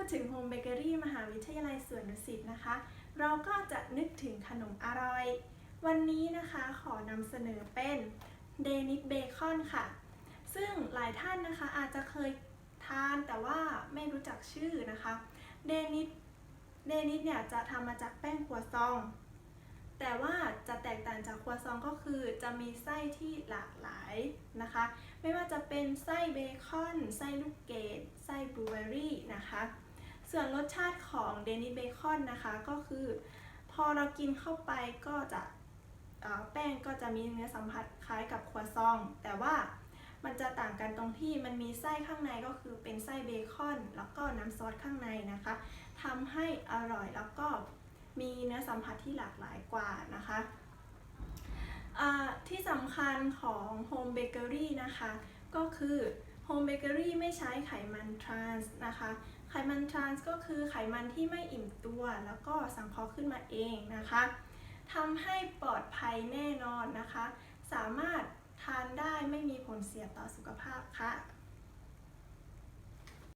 ูดถึงโฮมเบเกอรี่มหาวิทยาลัยสวนดุสิตนะคะ เราก็จะนึกถึงขนมอร่อย วันนี้นะคะขอนำเสนอเป็นเดนิสเบคอนค่ะ ซึ่งหลายท่านนะคะอาจจะเคยทานแต่ว่าไม่รู้จักชื่อนะคะเดนิสเดนิสเนี่ยจะทำมาจากแป้งครัวซอง แต่ว่าจะแตกต่างจากครัวซองก็คือจะมีไส้ที่หลากหลายนะคะ ไม่ว่าจะเป็นไส้เบคอน ไส้ลูกเกด ไส้บลูเบอร์รี่นะคะ ส่วนรสชาติของเดนิสเบคอนนะคะก็คือพอเรากินเข้าไปก็จะแป้งก็จะมีเนื้อสัมผัสคล้ายกับครัวซอง แต่ว่ามันจะต่างกันตรงที่มันมีไส้ข้างในก็คือเป็นไส้เบคอน แล้วก็น้ำซอสข้างในนะคะทำให้อร่อยแล้วก็มีเนื้อสัมผัสที่หลากหลายกว่านะคะที่สำคัญของโฮมเบเกอรี่นะคะ ก็คือ มเบเกอรี่ไม่ใช้ไขมันทรานส์นะคะ ไขมันทรานส์ก็คือไขมันที่ไม่อิ่มตัว แล้วก็สังเคราะห์ขึ้นมาเองนะคะทำให้ปลอดภัยแน่นอนนะคะ สามารถทานได้ไม่มีผลเสียต่อสุขภาพค่ะ